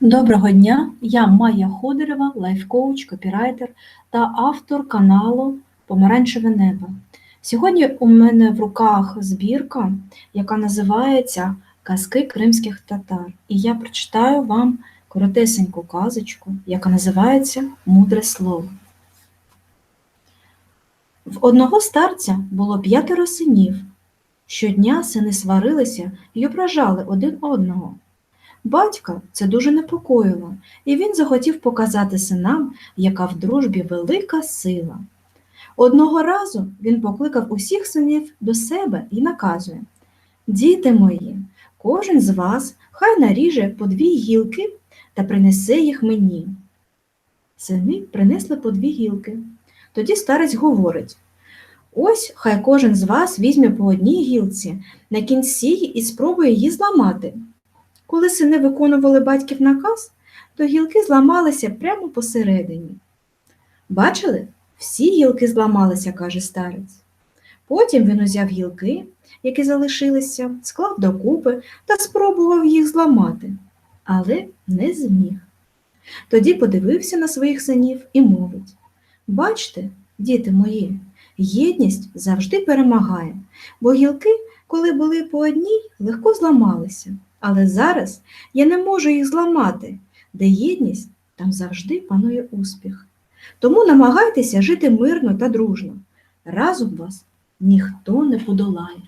Доброго дня! Я Майя Ходорева, лайфкоуч, копірайтер та автор каналу Помаранчеве небо. Сьогодні у мене в руках збірка, яка називається Казки кримських татар. І я прочитаю вам коротесеньку казочку, яка називається Мудре слово. В одного старця було п'ятеро синів. Щодня сини сварилися й ображали один одного. Батька це дуже непокоїло, і він захотів показати синам, яка в дружбі велика сила. Одного разу він покликав усіх синів до себе і наказує Діти мої, кожен з вас хай наріже по дві гілки та принесе їх мені. Сини принесли по дві гілки. Тоді старець говорить Ось хай кожен з вас візьме по одній гілці на кінці і спробує її зламати. Коли сини виконували батьків наказ, то гілки зламалися прямо посередині. Бачили? Всі гілки зламалися, каже старець. Потім він узяв гілки, які залишилися, склав докупи та спробував їх зламати, але не зміг. Тоді подивився на своїх синів і мовить Бачте, діти мої, єдність завжди перемагає, бо гілки, коли були по одній, легко зламалися. Але зараз я не можу їх зламати, де єдність, там завжди панує успіх. Тому намагайтеся жити мирно та дружно. Разом вас ніхто не подолає.